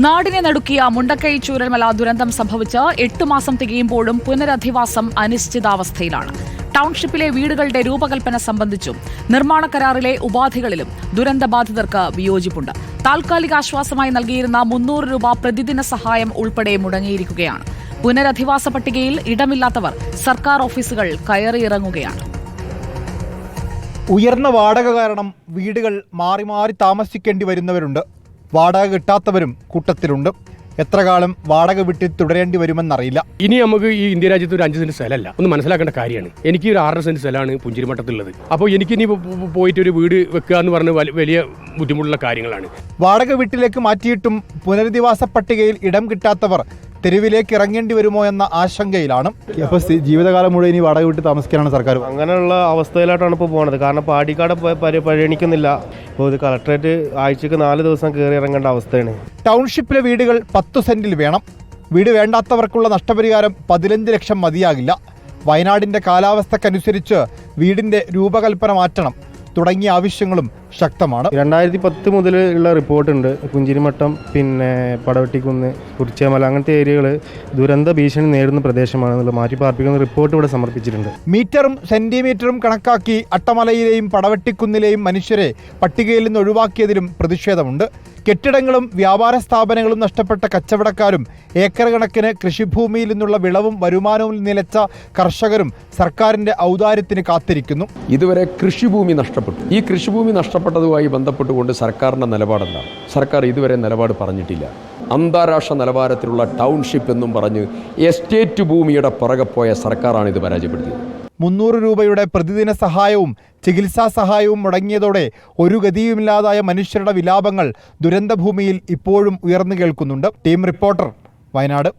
നാടിനെ നടുക്കിയ മുണ്ടക്കൈ ചൂരൽമല ദുരന്തം സംഭവിച്ച് എട്ട് മാസം തികയുമ്പോഴും പുനരധിവാസം അനിശ്ചിതാവസ്ഥയിലാണ്. ടൗൺഷിപ്പിലെ വീടുകളുടെ രൂപകൽപ്പന സംബന്ധിച്ചും നിർമ്മാണ കരാറിലെ ഉപാധികളിലും ദുരന്തബാധിതർക്ക് വിയോജിപ്പുണ്ട്. താൽക്കാലിക ആശ്വാസമായി നൽകിയിരുന്ന മുന്നൂറ് രൂപ പ്രതിദിന സഹായം ഉൾപ്പെടെ മുടങ്ങിയിരിക്കുകയാണ്. പുനരധിവാസ പട്ടികയിൽ ഇടമില്ലാത്തവർ സർക്കാർ ഓഫീസുകൾ കയറിയിറങ്ങുകയാണ്. ഉയർന്ന വാടക കാരണം വീടുകൾ മാറി മാറി താമസിക്കേണ്ടി വരുന്നവരുണ്ട്. വാടക കിട്ടാത്തവരും കൂട്ടത്തിലുണ്ട്. എത്ര കാലം വാടക വിട്ടി തുടരേണ്ടി വരുമെന്നറിയില്ല. ഇനി നമുക്ക് ഈ ഇന്ത്യ രാജ്യത്ത് ഒരു അഞ്ച് സെന്റ് സ്ഥലമല്ല. ഒന്ന് മനസ്സിലാക്കേണ്ട കാര്യമാണ്. എനിക്ക് ഒരു ആറര സെന്റ് സ്ഥലമാണ് പുഞ്ചിരിമട്ടത്തുള്ളത് അപ്പോൾ എനിക്ക് ഇനി പോയിട്ട് ഒരു വീട് വെക്കുക എന്ന് പറഞ്ഞ വലിയ ബുദ്ധിമുട്ടുള്ള കാര്യങ്ങളാണ്. വാടക വീട്ടിലേക്ക് മാറ്റിയിട്ടും പുനരധിവാസ പട്ടികയിൽ ഇടം കിട്ടാത്തവർ തെരുവിലേക്ക് ഇറങ്ങേണ്ടി വരുമോ എന്ന ആശങ്കയിലാണ്. അപ്പോൾ ജീവിതകാലം മുഴുവൻ ഇനി വാടക വീട്ടിൽ താമസിക്കാനാണ് സർക്കാർ? അങ്ങനെയുള്ള അവസ്ഥയിലോട്ടാണ് ഇപ്പോൾ പോകുന്നത് കാരണം പാടിക്കാട് പരിഗണിക്കുന്നില്ല. ഇപ്പോൾ ഇത് കളക്ടറേറ്റ് ആഴ്ചക്ക് നാല് ദിവസം കയറി ഇറങ്ങേണ്ട അവസ്ഥയാണ്. ടൗൺഷിപ്പിലെ വീടുകൾ പത്ത് സെന്റിൽ വേണം. വീട് വേണ്ടാത്തവർക്കുള്ള നഷ്ടപരിഹാരം പതിനഞ്ച് ലക്ഷം മതിയാകില്ല. വയനാടിന്റെ കാലാവസ്ഥക്കനുസരിച്ച് വീടിന്റെ രൂപകൽപ്പന മാറ്റണം. തുടങ്ങിയ ആവശ്യങ്ങളും ശക്തമാണ്. രണ്ടായിരത്തി പത്ത് മുതൽ ഉള്ള റിപ്പോർട്ടുണ്ട് കുഞ്ചിരിമട്ടം പിന്നെ പടവെട്ടിക്കുന്ന് കുറിച്ചേമല അങ്ങനത്തെ ഏരിയകൾ ദുരന്ത ഭീഷണി നേരിടുന്ന പ്രദേശമാണെന്നുള്ള മാറ്റി പാർപ്പിക്കുന്ന റിപ്പോർട്ട് ഇവിടെ സമർപ്പിച്ചിട്ടുണ്ട്. മീറ്ററും സെന്റിമീറ്ററും കണക്കാക്കി അട്ടമലയിലെയും പടവെട്ടിക്കുന്നിലെയും മനുഷ്യരെ പട്ടികയിൽ നിന്ന് ഒഴിവാക്കിയതിലും പ്രതിഷേധമുണ്ട്. കെട്ടിടങ്ങളും വ്യാപാര സ്ഥാപനങ്ങളും നഷ്ടപ്പെട്ട കച്ചവടക്കാരും ഏക്കർ കണക്കിന് കൃഷിഭൂമിയിൽ നിന്നുള്ള വിളവും വരുമാനവും നിലച്ച കർഷകരും സർക്കാരിന്റെ ഔദാര്യത്തിന് കാത്തിരിക്കുന്നു. ഇതുവരെ കൃഷിഭൂമി നഷ്ടപ്പെട്ടു. ഈ കൃഷിഭൂമി നഷ്ടപ്പെട്ടതുമായി ബന്ധപ്പെട്ടുകൊണ്ട് സർക്കാരിന്റെ നിലപാടെന്താണ് സർക്കാർ ഇതുവരെ നിലപാട് പറഞ്ഞിട്ടില്ല. അന്താരാഷ്ട്ര നിലവാരത്തിലുള്ള ടൗൺഷിപ്പ് എന്നും പറഞ്ഞ് എസ്റ്റേറ്റ് ഭൂമിയുടെ പുറകെ പോയ സർക്കാരാണ് ഇത് പരാജയപ്പെടുത്തിയത്. മുന്നൂറ് രൂപയുടെ പ്രതിദിന സഹായവും ചികിത്സാ സഹായവും മുടങ്ങിയതോടെ ഒരു ഗതിയുമില്ലാതായ മനുഷ്യരുടെ വിലാപങ്ങൾ ദുരന്തഭൂമിയിൽ ഇപ്പോഴും ഉയർന്നു കേൾക്കുന്നുണ്ട്. Team reporter Wayanad.